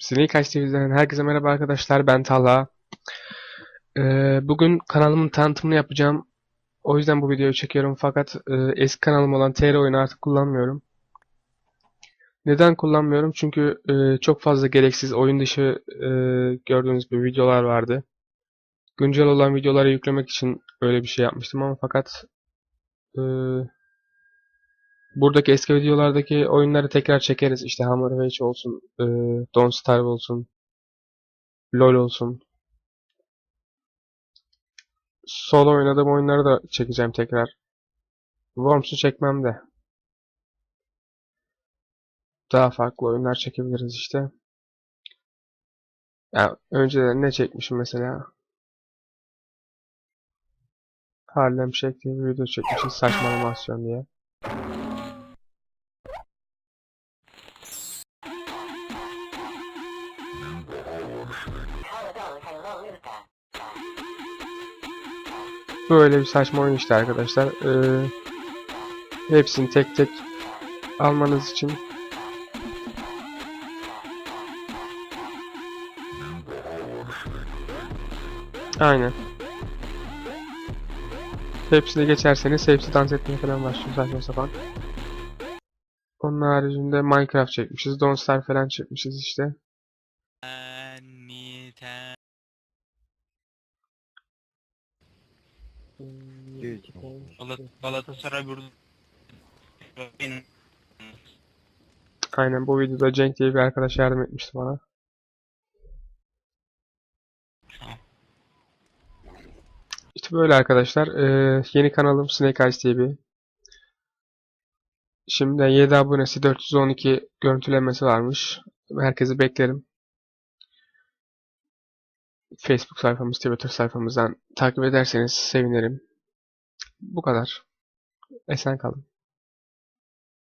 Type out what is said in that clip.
Snake Eyes TV'den herkese merhaba arkadaşlar. Ben Talha. Ee, bugün kanalımın tanıtımını yapacağım. O yüzden bu videoyu çekiyorum. Fakat e, eski kanalım olan TR oyunu artık kullanmıyorum. Neden kullanmıyorum? Çünkü e, çok fazla gereksiz oyun dışı e, gördüğünüz gibi videolar vardı. Güncel olan videoları yüklemek için öyle bir şey yapmıştım ama fakat e, buradaki eski videolardaki oyunları tekrar çekeriz. İşte Hammer Witch olsun, e, Don't Starve olsun, LoL olsun. Solo oynadığım oyunları da çekeceğim tekrar. Worms'u çekmem de. Daha farklı oyunlar çekebiliriz işte. Ya önceden ne çekmişim mesela? Harlem Shake diye bir video çekmişiz saçma animasyon diye. Böyle bir saçma oyun işte arkadaşlar. Ee, hepsini tek tek almanız için Aynen. Hepsini geçerseniz hepsi dans etmeye falan başlıyor saçma sapan. Onun haricinde Minecraft çekmişiz. Don't Starve falan çekmişiz işte. Galat Galatasaray burada Aynen bu videoda Cenk diye bir arkadaş yardım etmişti bana. İşte böyle arkadaşlar. Ee, yeni kanalım Snake Eyes TV. Şimdiden 7 abonesi 412 görüntülemesi varmış. Herkesi beklerim. Facebook sayfamız, Twitter sayfamızdan takip ederseniz sevinirim. Bu kadar. Esen kalın.